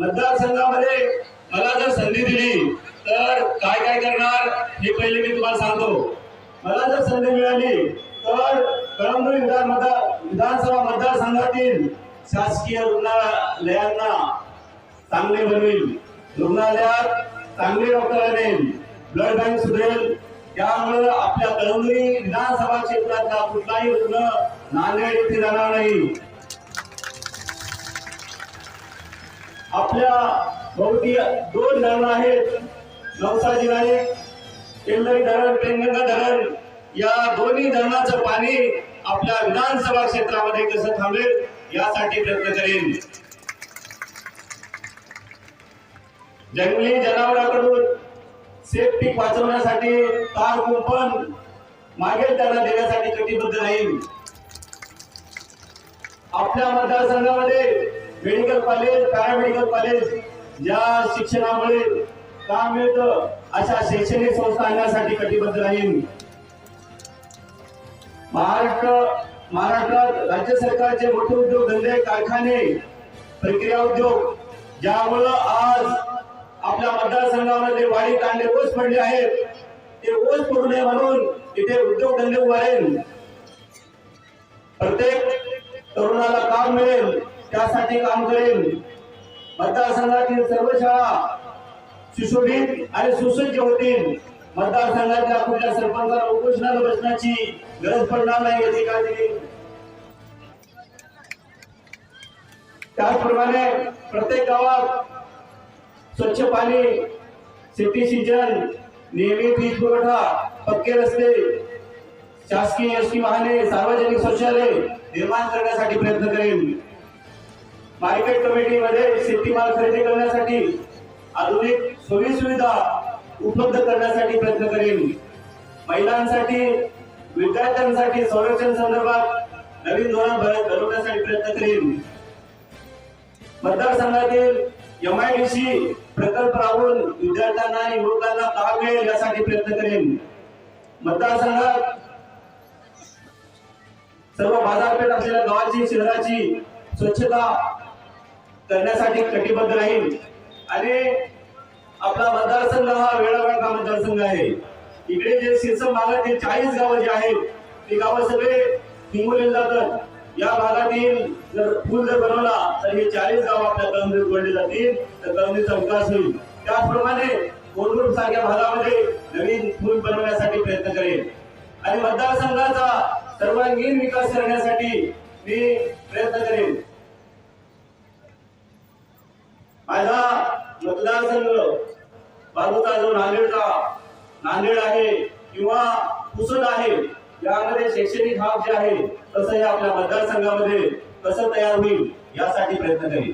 मतदारसंघामध्ये मला जर संधी दिली तर काय काय करणार हे पहिले मी तुम्हाला सांगतो. मला जर संधी मिळाली तर कळमनुरी विधान मतदार विधानसभा मतदारसंघातील शासकीय रुग्णालयांना चांगले बनवेल रुग्णालयात चांगले डॉक्टर आणेल ब्लड बँक सुधरेल. त्यामुळे आपल्या कळमनुरी विधानसभा क्षेत्रातला कुठलाही रुग्ण नांदेड येथे जाणार नाही. आपल्या भोवती दोन धरण आहेत. नवसाजी नाईक तेलदरी धरण पेनगंगा धरण. या दोन्ही धरणाचं पाणी आपल्या विधानसभा क्षेत्रामध्ये कसं थांबेल यासाठी प्रयत्न करेन. जंगली जनावरांकडून सेफ पीक वाचवण्यासाठी तार कुंपण मागेल त्यांना देण्यासाठी कटिबद्ध राहील. आपल्या मतदारसंघामध्ये मेडिकल कॉलेज पॅरामेडिकल कॉलेज या शिक्षणामुळे काम मिळतं. अशा शैक्षणिक संस्था आणण्यासाठी कटिबद्ध राहील महाराष्ट्र महाराष्ट्रात राज्य सरकारचे मोठे उद्योग धंदे कारखाने प्रक्रिया उद्योग ज्यामुळं आज आपल्या मतदारसंघामध्ये वाढी कांडे ओस पडले आहेत ते ओस पडू नये म्हणून तिथे उद्योगधंदे उभारेल प्रत्येक तरुणाला काम मिळेल. त्यासाठी काम करेल. मतदारसंघातील सर्व शाळा सुशोभित आणि सुसज्ज होतील. मतदारसंघातल्या कुठल्या सरपंचाला उपोषणाला बसण्याची गरज पडणार नाही याची काळजी घेईल त्याचप्रमाणे प्रत्येक गावात स्वच्छ पाणी शेती सिंचन नियमित वीज पुरवठा पक्के रस्ते शासकीय एस टी वाहने सार्वजनिक शौचालय निर्माण करण्यासाठी प्रयत्न करेल मार्केट कमिटीमध्ये शेतीमाल खरेदी करण्यासाठी आधुनिक सोयी सुविधा उपलब्ध करण्यासाठी प्रयत्न करेल महिलांसाठी विद्यार्थ्यांसाठी संरक्षण संदर्भात नवीन धोरण घडवण्यासाठी प्रयत्न करेल मतदारसंघातील एम आय डी सी प्रकल्प राबवून विद्यार्थ्यांना आणि युवकांना काम मिळेल यासाठी प्रयत्न करेन. मतदारसंघात सर्व बाजारपेठ असलेल्या गावाची शहराची स्वच्छता करण्यासाठी कटिबद्ध राहील. आणि आपला मतदारसंघ हा वेळावेळा मतदारसंघ आहे. इकडे जे शिरसम भागातील चाळीस गावं जे आहेत ते गावं सगळे हिंगोलीला जातात. या भागातील जर पूल जर बनवला तर हे चाळीस गाव आपल्या कळमनीत जोडले जातील तर कळमनीचा विकास होईल. त्याचप्रमाणे कोल्हापूर सारख्या भागामध्ये नवीन पूल बनवण्यासाठी प्रयत्न करेल. आणि मतदारसंघाचा सर्वांगीण विकास करण्यासाठी मी प्रयत्न करेन माझा मतदारसंघ बाजूचा जो नांदेडचा नांदेड आहे किंवा पुसद आहे यामध्ये शैक्षणिक हब जे आहे तसं हे आपल्या मतदारसंघामध्ये कसं तयार होईल यासाठी प्रयत्न करेल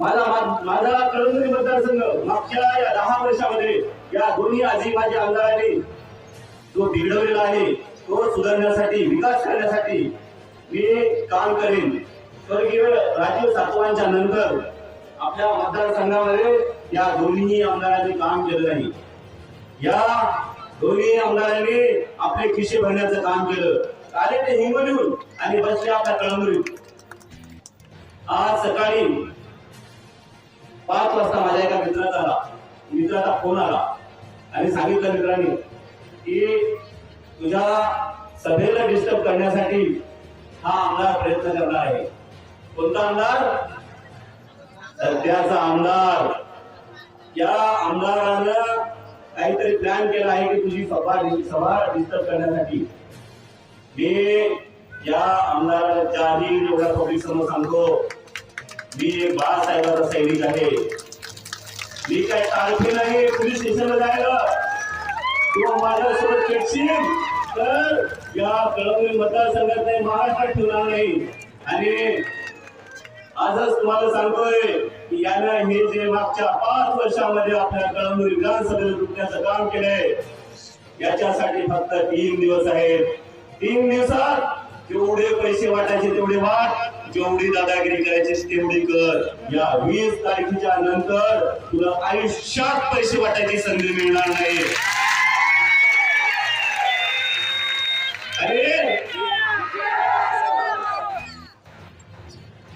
माझा माझा कळमनुरी मतदारसंघ मागच्या या दहा वर्षामध्ये या दोन्ही आजी माझ्या आमदारांनी जो बिघडवलेला आहे तो सुधारण्यासाठी विकास करण्यासाठी मी काम करेन. स्वर्गीय राजीव सातवांच्या नंतर आपल्या मतदारसंघामध्ये या दोन्ही आमदारांनी काम केलं नाही. या दोन्ही आमदारांनी आपले खिशे भरण्याचं काम केलं. आले ते हिंगोलीहून आणि बसले आपल्या कळमनुरीत आज सकाळी पाच वाजता माझ्या एका मित्राचा आला. मित्राचा फोन आला. आणि सांगितलं मित्रांनी की तुझ्या सभेला डिस्टर्ब करण्यासाठी हा आमदार प्रयत्न करणार आहे. कोणता आमदार? सध्याचा आमदार. या आमदारानं काहीतरी प्लॅन केला आहे की तुझी सभा सभा डिस्टर्ब करण्यासाठी. मी या आमदाराच्या आधी एवढ्या पब्लिक समोर सांगतो. मी बाळासाहेबाचा सैनिक आहे. मी काय टाळकी नाही पोलीस स्टेशनला जायला. किंवा माझ्यासोबत खेळशील तर या कळवणी मतदारसंघात नाही महाराष्ट्रात ठेवणार नाही. आणि आजच तुम्हाला सांगतोय की यानं हे जे मागच्या पाच वर्षामध्ये आपल्या कळमनुरी विधानसभेत लुटण्याचं काम केलंय याच्यासाठी फक्त तीन दिवस आहेत. तीन दिवसात जेवढे पैसे वाटायचे तेवढे वाट जेवढी दादागिरी करायची तेवढी कर. या वीस तारखेच्या नंतर तुला आयुष्यात पैसे वाटायची संधी मिळणार नाही.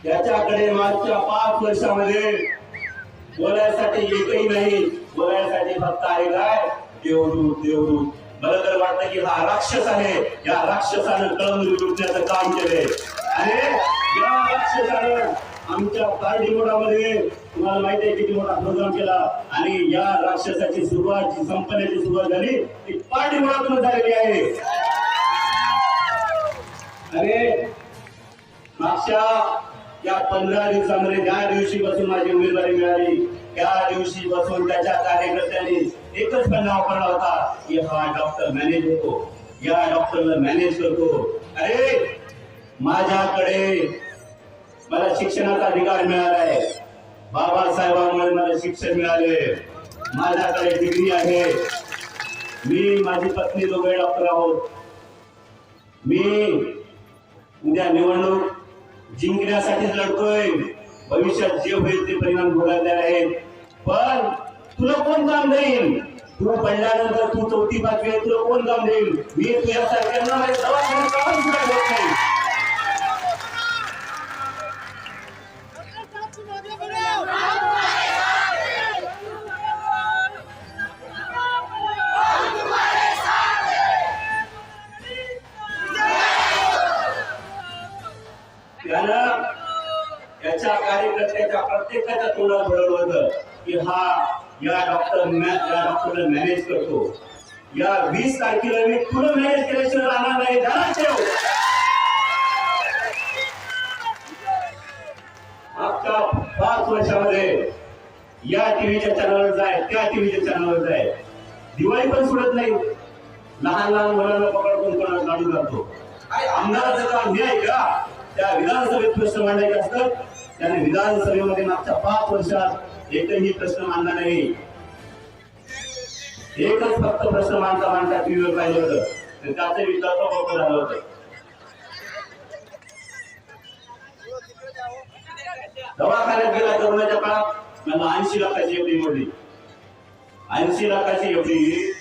याच्याकडे मागच्या पाच वर्षामध्ये बोलायसाठी एकही नाही. बोलायसाठी फक्त आहे काय देवदूत देवदूत. मला तर वाटतं की हा राक्षस आहे. या राक्षसानं कळमनुरी लुटण्याचं काम केले आणि या राक्षसानं आमच्या पारडीमोडामध्ये तुम्हाला माहिती आहे किती मोठा प्रोग्राम केला. आणि या राक्षसाची सुरुवात जी संपण्याची सुरुवात झाली ती पारडीमोडातून झालेली आहे. अरे मागच्या या पंधरा दिवसामध्ये ज्या दिवशी बसून माझी उमेदवारी मिळाली त्या दिवशी बसून त्याच्या कार्यकर्त्यांनी एकच पन्ना वापरला होता की हा डॉक्टर मॅनेज होतो. या डॉक्टरला मॅनेज करतो. अरे माझ्याकडे मला शिक्षणाचा अधिकार मिळाला आहे बाबासाहेबांमुळे मला शिक्षण मिळाले. माझ्याकडे डिग्री आहे. मी माझी पत्नी दोघे डॉक्टर आहोत. मी उद्या निवडणूक जिंकण्यासाठीच लढतोय. भविष्यात जे होईल ते परिणाम भोगायचे आहेत. पण तुला कोण काम देईल? तू पडल्यानंतर तू चौथी पाचवी आहे तुला कोण काम देईल? मी तुझ्यासारख्यांना माझ्या हा या डॉक्टर या डॉक्टरला मॅनेज करतो. या वीस तारखेला मी तुला मॅनेज केल्याशिवाय राहणार नाही. ध्यानात ठेव मागच्या पाच वर्षामध्ये या टीव्हीच्या चॅनलवर जाय त्या टीव्हीच्या चॅनलवर जाय. दिवाळी पण सोडत नाही. लहान लहान मुलांना पकडून कोणाला काढून जातो काय आमदाराचं काम हे आहे का? त्या विधानसभेत प्रश्न मांडायचे असतात. त्याने विधानसभेमध्ये मागच्या पाच वर्षात एकही प्रश्न मांडला नाही. एकच फक्त प्रश्न मांडता मांडता टीव्हीवर पाहिजे होतं. त्याचं विचार झालं होतं. दवाखान्यात गेला करोनाच्या काळात मला ऐंशी लाखाची एवढी मोडली. ऐंशी लाखाची एवढी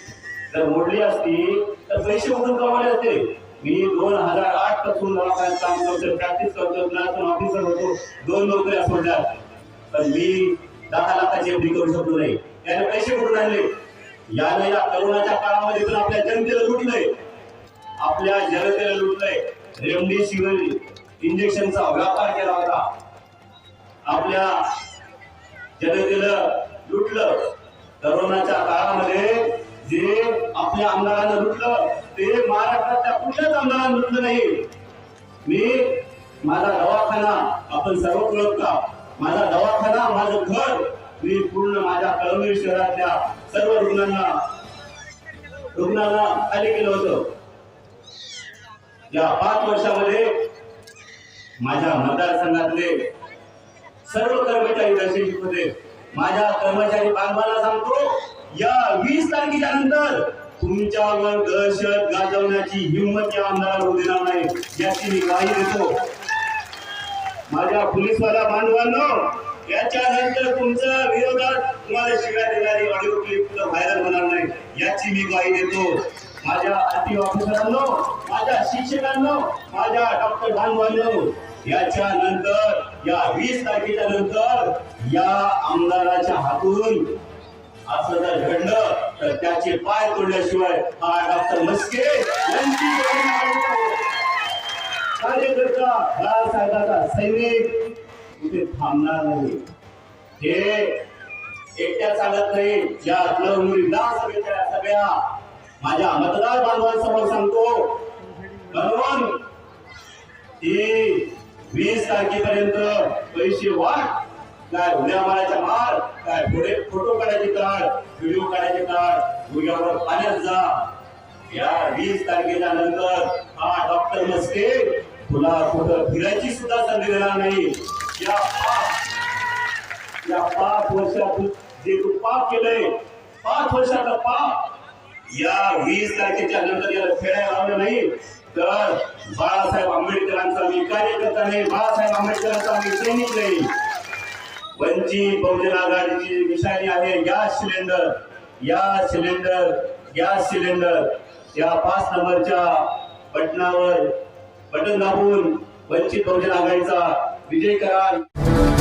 जर मोडली असती तर पैसे उठून कमावले असते. मी दोन हजार आठपासून दवाखान्यात काम करतो प्रॅक्टिस करतो ऑफिसर होतो. दोन नोकऱ्या सोडल्या. पण मी दहा लाखाची एफडी करू शकलो नाही त्याने पैसे कुठून आणले? याने या करोनाच्या काळामध्ये पण आपल्या जनतेला लुटलंय आपल्या जनतेला लुटलंय रेमडेसिवीर इंजेक्शनचा व्यापार केला होता. आपल्या जनतेला लुटलं. करोनाच्या काळामध्ये जे आपल्या आमदारांना लुटलं ते महाराष्ट्रातल्या कुठल्याच आमदारांना लुटलं नाही. मी माझा दवाखाना आपण सर्व ओळखता. माझा दवाखाना माझं घर मी पूर्ण माझ्या कळमनुरी शहरातल्या सर्व रुग्णांना रुग्णांना खाली केलं होत. या पाच वर्षामध्ये माझ्या मतदारसंघातले सर्व कर्मचारी दर्शनिक होते माझ्या कर्मचारी बांधवाला सांगतो या वीस तारखेच्या नंतर तुमच्यावर दहशत गाजवण्याची हिंमत या आमदाराला देणार नाही. याची मी ग्वाही देतो. माझ्या पोलीसवाला बांधवांनो याच्यानंतर तुमच्या विरोधात तुम्हाला शिव्या देणारी ऑडिओ क्लिप व्हायरल होणार नाही. याची मी ग्वाही देतो. माझ्या आरटी ऑफिसरांनो माझ्या शिक्षकांनो माझ्या डॉक्टर बांधवांनो याच्या नंतर या वीस तारखेच्या नंतर या आमदाराच्या हातून असं जर घडलं तर त्याचे पाय तोडल्याशिवाय हा डॉक्टर मस्के यांची कार्यकर्ता बाळासाहेबाचा सैनिक कुठे थांबणार नाही. हे एकट्या चालत नाही. ज्या कळमनुरी विधानसभेच्या सगळ्या. माझ्या मतदार बांधवांसमोर सांगतो म्हणून ती वीस तारखेपर्यंत पैसे वाट काय उद्या मारायचा मार काय पुढे फोटो काढायचे काढ व्हिडिओ काढायचे काढ गुग्यावर पाण्यात जा. या वीस तारखेच्या नंतर हा डॉक्टर मस्के तुला कुठं फिरायची सुद्धा संधी देणार नाही. या पाच या पाच वर्षात जे तू पाप केलंय पाच वर्षाचा पाप या वीस तारखेच्या नंतर याला फेडायला लावलं नाही. तर बाळासाहेब आंबेडकरांचा मी कार्यकर्ता नाही बाळासाहेब आंबेडकरांचा मी सैनिक नाही. वंचित बहुजन आघाडीची निशाणी आहे गॅस सिलेंडर या सिलेंडर गॅस सिलेंडर. या पाच नंबरच्या बटनावर बटन दाबून वंचित बहुजन आघाडीचा विजय करा